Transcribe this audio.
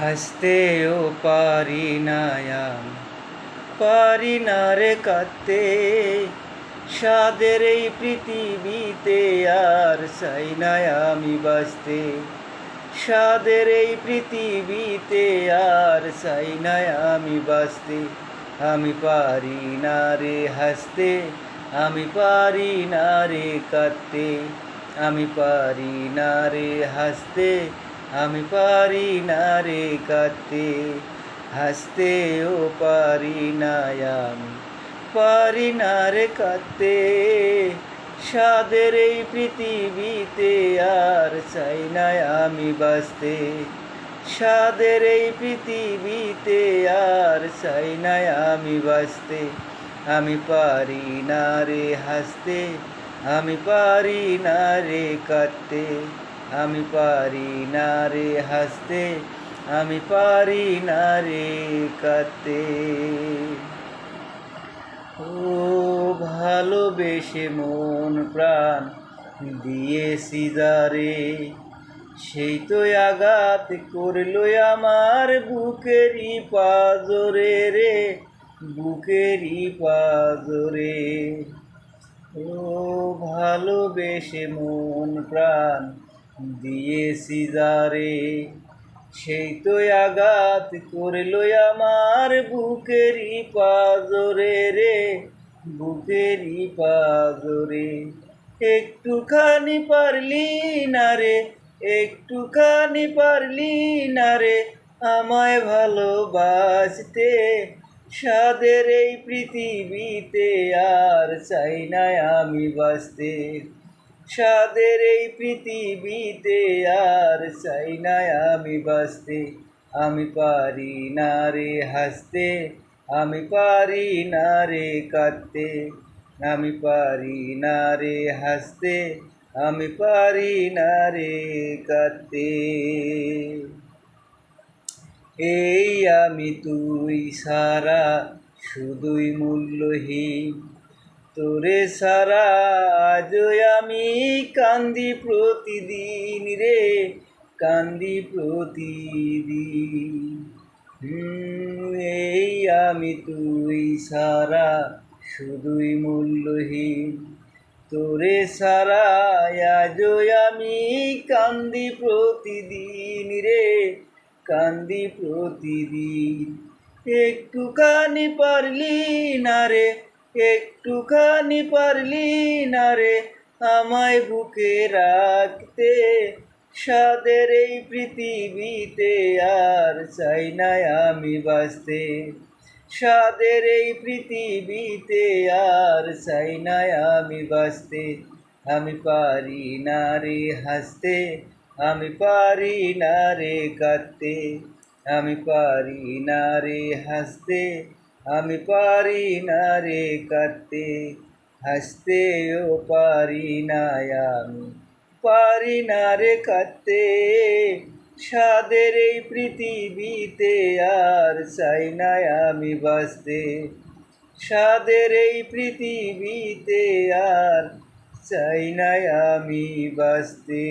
হাসতেও পারি না পারি না রে কাঁদতে সাদের এই পৃথিবীতে আর চাই না আমি বাঁচতে। সাদের এই পৃথিবীতে আর চাই না আমি বাঁচতে। আমি পারি না রে হাসতে, আমি পারি না রে কাঁদতে। আমি পারি না রে হাসতে আমি পারি না রে কাঁদতে হাসতেও পারি না আমি পারি না রে কাঁদতে। সাদের এই পৃথিবীতে আর চাই না আমি বাঁচতে সাদের এই পৃথিবীতে আর চাই না আমি বাঁচতে। আমি পারি না রে হাসতে, আমি পারি না রে কাঁদতে। আমি পারি না রে হাসতে, আমি পারি না রে কাঁদতে। ও ভালোবেসে মন প্রাণ দিয়েছি যারে, সেই তো আঘাত করল আমার বুকেরই পাজরে রে, বুকেরই পাজরে। ও ভালোবেসে মন প্রাণ দিয়েছি যারে সেই তো আঘাত করল আমার বুকেরই পাজরে রে, বুকেরই পাজরে। একটুখানি পারলি না রে, একটুখানি পারলি না রে, আমায় ভালোবাসতে। সাদের এই পৃথিবীতে আর চাই না আমি বাঁচতে। সাদের এই পৃথিবীতে আর চাই না আমি বাঁচতে। আমি পারি না রে হাসতে, আমি পারি না রে কাঁদতে। আমি পারি না রে হাসতে, আমি পারি না রে কাঁদতে। এই আমি তুই সারা, শুধুই মূল্যহীন। তোরে সারা আজ আমি কান্দি প্রতিদিন রে, কান্দি প্রতিদিন। এই আমি তুই সারা শুধুই মূল্যহীন। তোরে সারা আজ আমি কান্দি প্রতিদিন রে, কান্দি প্রতিদিন। একটুখানি পারলি না রে একটুখানি পারলি না রে, আমায় বুকে রাখতে। সাদের এই পৃথিবীতে আর চাই না আমি বাঁচতে। সাদের এই পৃথিবীতে আর চাই না আমি বাঁচতে। আমি পারি না রে হাসতে, আমি পারি না রে কাঁদতে। আমি পারি না রে হাসতে আমি পারি না রে কাঁদতে, হাসতেও পারি না আমি। পারি না রে কাঁদতে সাদের এই পৃথিবীতে আর চাই না আমি বাঁচতে। সাদের এই পৃথিবীতে আর চাই না আমি বাঁচতে।